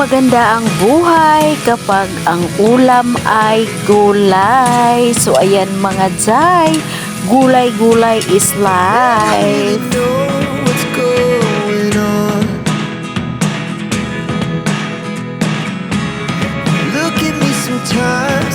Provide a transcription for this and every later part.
maganda ang buhay kapag ang ulam ay gulay. So ayan mga jay, gulay-gulay is life. Look at me sometimes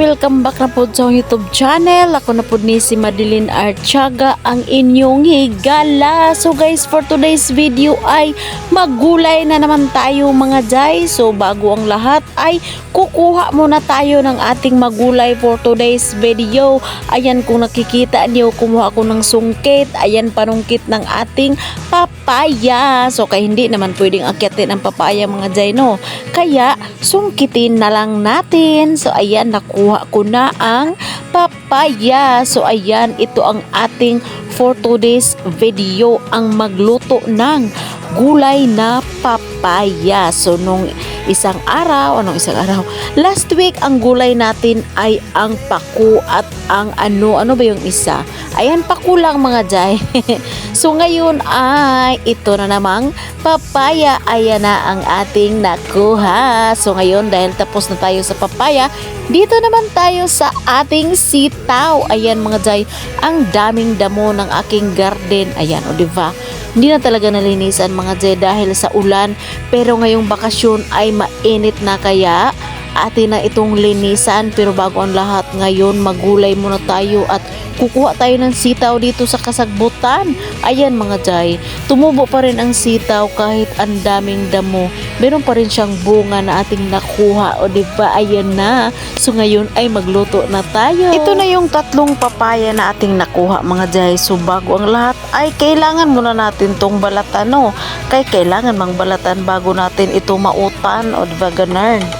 welcome back na po sa YouTube channel. Ako na po ni si Madeline Archaga, ang inyong higala. So guys, for today's video ay magulay na naman tayo mga jay. So bago ang lahat ay kukuha muna tayo ng ating magulay for today's video. Ayan kung nakikita niyo, kumuha ako ng sungkit. Ayan panungkit ng ating papaya. So kaya hindi naman pwedeng akyatin ang papaya mga jay no. Kaya sungkitin na lang natin. So ayan nakuha ko na ang papaya. So ayan ito ang ating for today's video ang magluto ng gulay na papaya. So nung isang araw, anong isang araw? Last week ang gulay natin ay ang paku at ang ano, ano ba yung isa? Ayan, paku lang mga jay. so ngayon ay ito na namang papaya. Ayan na ang ating nakuha. So ngayon dahil tapos na tayo sa papaya, dito naman tayo sa ating sitaw. Ayan mga jay, ang daming damo ng aking garden. Ayan, o diba? Hindi na talaga nalinisan mga jay dahil sa ulan. Pero ngayong bakasyon ay mainit na kaya atin na itong linisan. Pero bago ang lahat ngayon, magulay muna tayo at kukuha tayo ng sitaw dito sa kasagbutan. Ayan mga jay, tumubo pa rin ang sitaw kahit ang daming damo. Meron pa rin siyang bunga na ating nakuha o ba Ayan na. So ngayon ay magluto na tayo. Ito na yung tatlong papaya na ating nakuha mga jay. So bago ang lahat ay kailangan muna natin tong balatan no. Kay kailangan mang balatan bago natin ito mautan o di ba ganun.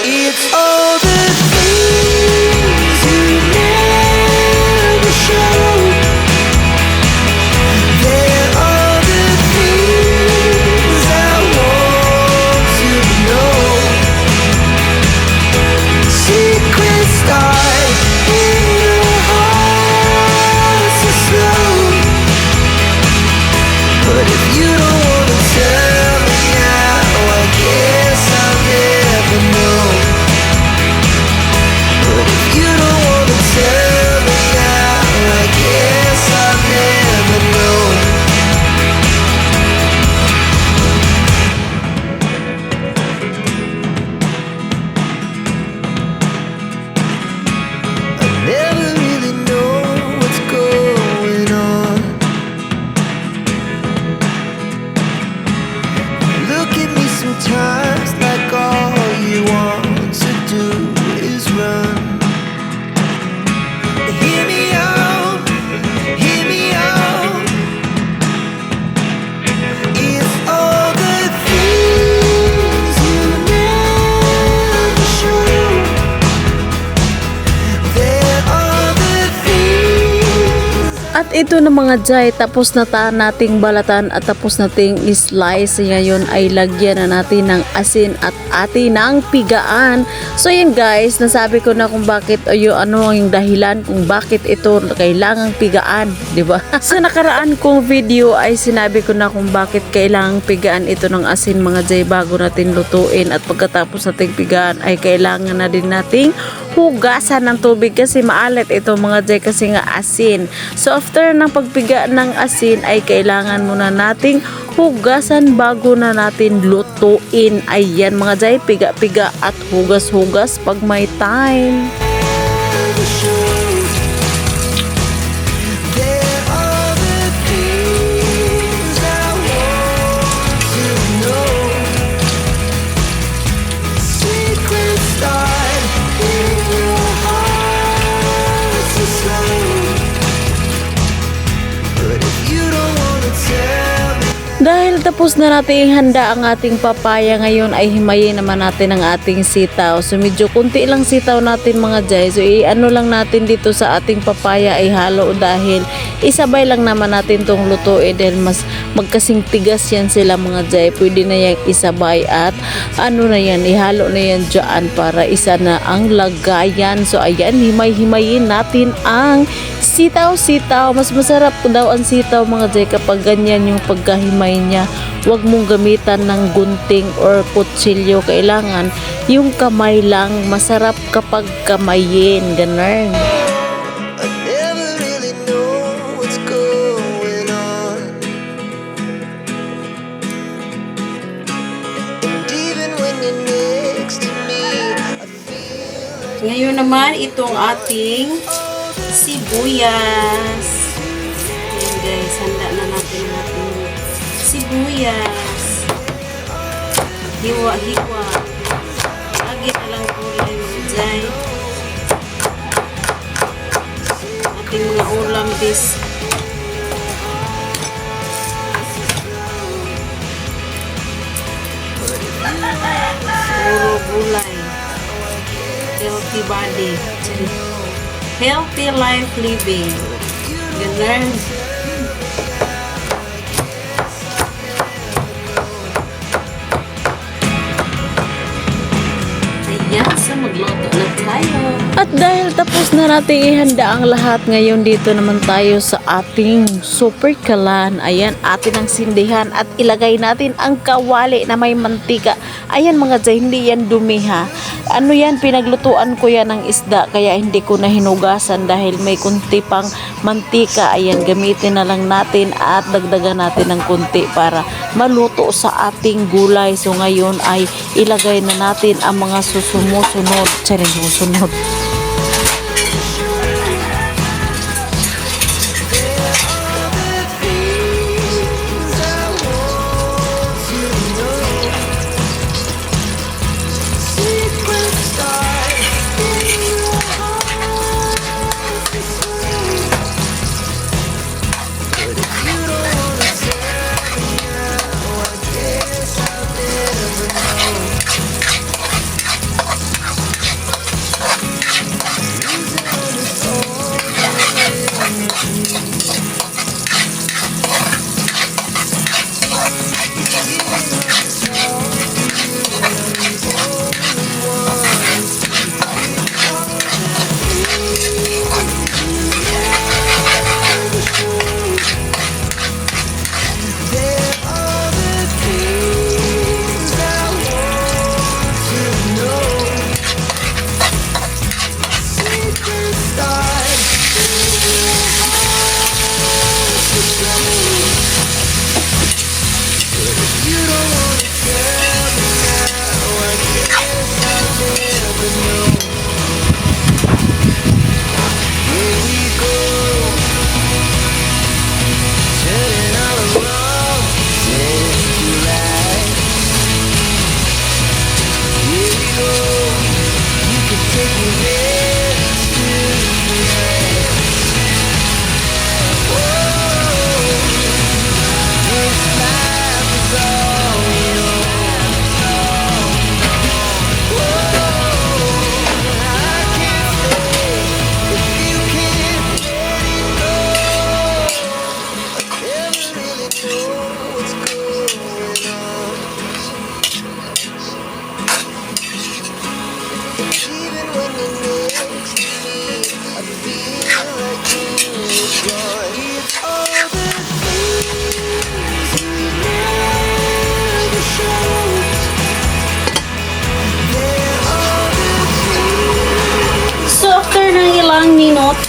ito na mga jay, tapos na ta nating balatan at tapos nating slice. Ngayon ay lagyan na natin ng asin at atin ng pigaan. So yun guys, nasabi ko na kung bakit o yung ano yung dahilan kung bakit ito kailangang pigaan, di ba? Sa nakaraan kong video ay sinabi ko na kung bakit kailangang pigaan ito ng asin mga jay bago natin lutuin at pagkatapos nating pigaan ay kailangan na din nating hugasan ng tubig kasi maalat ito mga jay kasi nga asin. So after ng pagpiga ng asin ay kailangan muna nating hugasan bago na natin lutuin. Ayan mga jay, piga-piga at hugas-hugas pag may time. Dahil tapos na natin ihanda ang ating papaya ngayon ay himayin naman natin ang ating sitaw. So medyo kunti lang sitaw natin mga jay. So i-ano lang natin dito sa ating papaya ay halo dahil isabay lang naman natin tong lutuin dahil mas magkasing tigas yan sila mga jay. Pwede na yan isabay at ano na yan, ihalo na yan dyan para isa na ang lagayan. So ayan, himay-himayin natin ang sitaw-sitaw. Mas masarap daw ang sitaw mga jay kapag ganyan yung pagkahimay niya. Huwag mong gamitan ng gunting or kutsilyo. Kailangan yung kamay lang. Masarap kapag kamayin. Ganun. Really Ngayon naman, itong ating sibuyas. Ayan guys, handa na natin ang ating sibuyas. Hiwa-hiwa. Lagi na lang kulay jay. Ating mga ulam this. Healthy life living. Ganun. Ayan, so magluto na tayo. At dahil tapos na natin ihanda ang lahat, ngayon dito naman tayo sa ating super kalan. Ayan, atin ang sindihan at ilagay natin ang kawali na may mantika. Ayan mga jay, hindi yan dumi ha. Ano yan, pinaglutuan ko yan ng isda kaya hindi ko na hinugasan dahil may kunti pang mantika. Ayan, gamitin na lang natin at dagdagan natin ng kunti para maluto sa ating gulay. So ngayon ay ilagay na natin ang mga susumusunod. Charing susunod.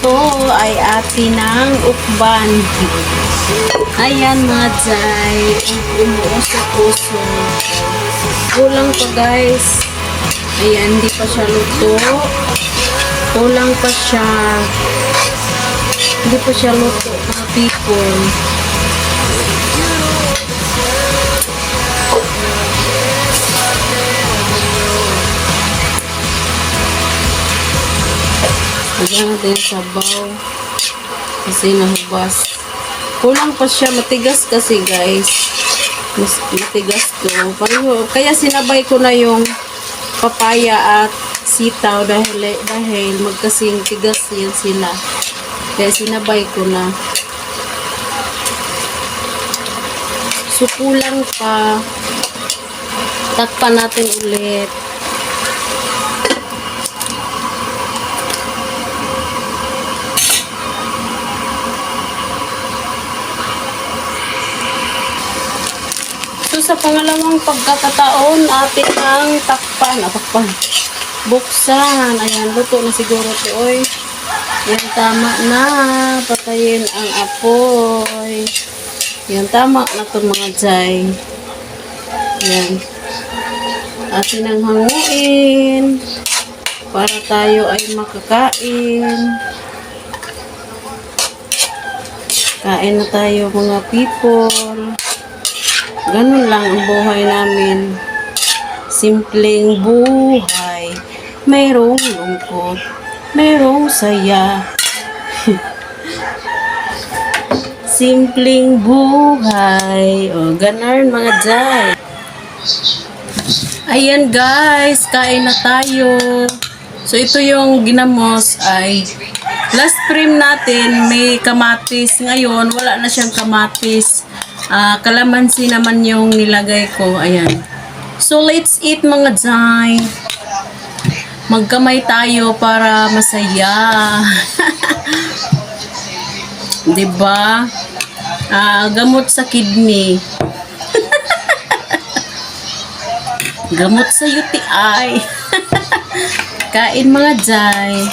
Minuto ay atin ang ukban. Ayan mga jay, umuo sa puso. Kulang pa guys. Ayan, hindi pa siya luto. Kulang pa siya. Hindi pa siya luto mga people. Lagyan natin yung sabaw. Kasi nahubas. Kulang pa siya. Matigas kasi guys. Mas matigas to. Pareho. Kaya sinabay ko na yung papaya at sitaw dahil, dahil magkasing tigas yan sila. Kaya sinabay ko na. So, kulang pa. Takpan natin ulit. Sa pangalawang pagkakataon, atin ang takpan. Ah, takpan. Buksan. Ayan, luto na siguro ito. Oy. Yan, tama na. Patayin ang apoy. Yan, tama na ito mga jay. Yan. Atin ang hanguin. Para tayo ay makakain. Kain na tayo mga people. Ganun lang ang buhay namin. Simpleng buhay. Mayroong lungkot. Mayroong saya. Simpleng buhay. O, ganun mga jay. Ayan guys, kain na tayo. So ito yung ginamos ay last stream natin may kamatis. Ngayon wala na siyang kamatis. Ah, kalamansi naman yung nilagay ko. Ayan. So let's eat mga jay. Magkamay tayo para masaya. 'Di ba? Ah, gamot sa kidney. Gamot sa UTI. Kain mga jay.